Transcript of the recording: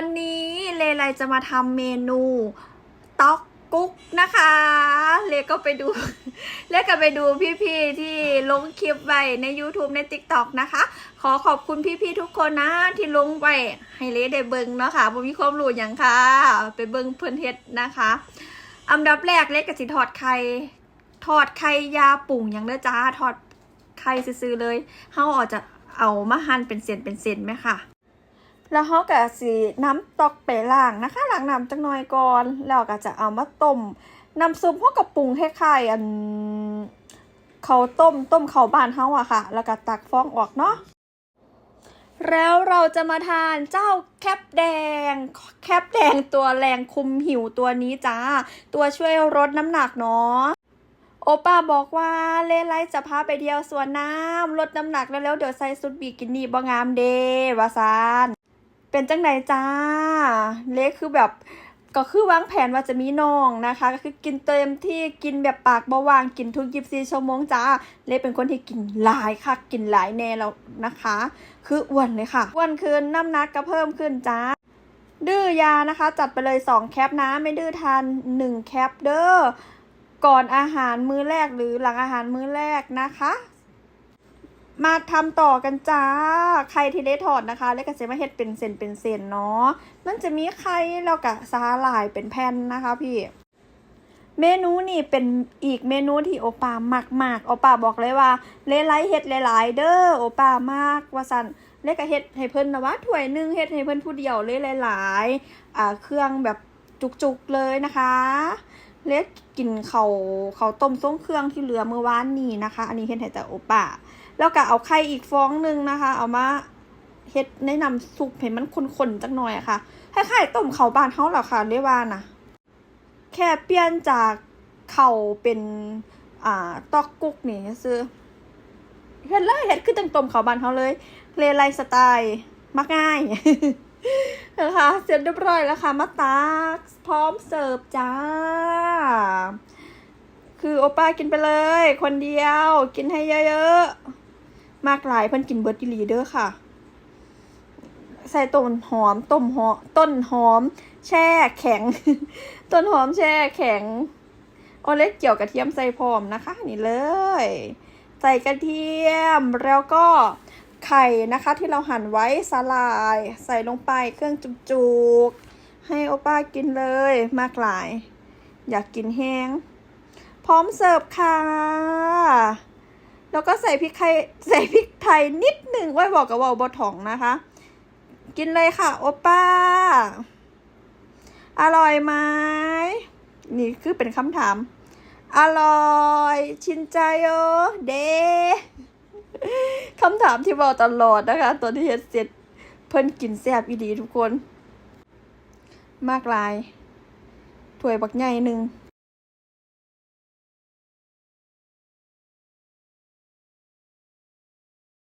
วันนี้เลไลจะมาทำเมนูต๊อกกุ๊กนะคะ เลก็ไปดูเลก็ไปดูพี่ๆที่ลงคลิปไว้ใน YouTube ใน TikTok นะคะ ขอขอบคุณพี่ๆทุกคนนะที่ลงไว้ให้เลได้เบิ่งเนาะค่ะบ่มีความรู้หยังค่ะ ไปเบิ่งเพิ่นเฮ็ดนะคะ อันดับแรกเลก็สิทอดไข่ทอดไข่ยาปุ่งหยังเด้อจ้าทอดไข่ซื่อเลยเฮาอาจจะเอามาหั่นเป็นเส้นเป็นเส้นไหมค่ะ แล้วเขาก็สิน้ำตอกไปล้างนะคะล้างน้ำจังหน่อยก่อนแล้วก็จะเอามาต้มน้ำซุปเขากับปรุงคล้ายๆอันเขาต้มต้มเขาบ้านเขาอะค่ะ แล้วก็ตักฟองออกเนาะแล้วเราจะมาทานเจ้าแคปแดง แคปแดงตัวแรงคุมหิวตัวนี้จ้า ตัวช่วยลดน้ำหนักเนาะโอป้าบอกว่าเลไลจะพาไปเที่ยวสวนน้ำลดน้ำหนักแล้วแล้วเดี๋ยวใส่สุดบิกินี่บ่งามเดวาซาน เป็นจังไหนจ้า เล็กคือแบบก็คือวางแผนว่าจะมีน้องนะคะ ก็คือกินเต็มที่กินแบบปากเบาวางกินทุกยิบซีชั่วโมงจ้า เล็กเป็นคนที่กินหลายค่ะ กินหลายแน่แล้วนะคะ คืออ้วนเลยค่ะอ้วนขึ้นน้ำหนักก็เพิ่มขึ้นจ้าดื้อยานะคะ จัดไปเลย 2 แคปนะ ไม่ดื้อทาน 1 แคปเด้อก่อนอาหารมื้อแรกหรือหลังอาหารมื้อแรกนะคะ มาทำต่อกันจ้าไข่ที่ได้ทอดนะคะ แล้วก็จะมาเฮ็ดเป็นเส้นเป็นเส้นเนาะ มันจะมีไข่แล้วก็สาหร่ายเป็นแผ่นนะคะพี่ เมนูนี่เป็นอีกเมนูที่โอปามากมากโอปาบอกเลยว่าเลไลเฮ็ดหลายๆเด้อโอปามากว่าสันเลก็เฮ็ดให้เพิ่นนะว่าถ้วยนึงเฮ็ดให้เพิ่นผู้เดียวเลยหลายๆอ่าเครื่องแบบจุกๆเลยนะคะเล็กกินเขาเขาต้มส้มเครื่องที่เหลือเมื่อวานนี้นะคะ อันนี้เฮ็ดให้แต่โอปา แล้วก็เอาไข่อีกฟองหนึ่งนะคะ เอามาเฮ็ดในน้ำซุปให้มันข้นๆจักหน่อยอะค่ะคล้ายๆต้มข้าวบ้านเฮาหละค่ะเรียกว่านะแค่เปลี่ยนจากเข่าเป็นอ่าตอกกุกนี่ซื้อเฮ็ดเลยเฮ็ดคือจังต้มข้าวบ้านเฮาเลยเลไลสไตล์มักง่ายนะคะเสร็จเรียบร้อยแล้วค่ะมาตักพร้อมเสิร์ฟจ้า คือโอป้ากินไปเลย คนเดียวกินให้เยอะๆ มากหลายเพิ่นกินเบิร์ดอีหลีเด้อค่ะ ใส่ต้นหอมต้มหอมต้นหอม แช่แข็ง ต้นหอมแช่แข็งโอเล็กเกี่ยวกระเทียมใส่พร้อมนะคะ นี่เลย ใส่กระเทียมแล้วก็ไข่นะคะที่เราหั่นไว้สลาย ใส่ลงไปเครื่องจุกๆให้โอป้ากินเลยมากหลาย อยากกินแห้ง พร้อมเสิร์ฟค่ะ แล้วก็ใส่พริกไทยใส่พริกไทยนิดหนึ่งไว้บอกกับว่าบอถองนะคะ กินเลยค่ะ โอป้า อร่อยไหมนี่คือเป็นคำถาม อร่อย ชินใจโอเดคำถามที่บอกตลอดนะคะตัวที่เฮ็ดเสร็จ เพิ่นกินแซ่บอีดีทุกคน มากลายถ้วยบักใหญ่หนึ่ง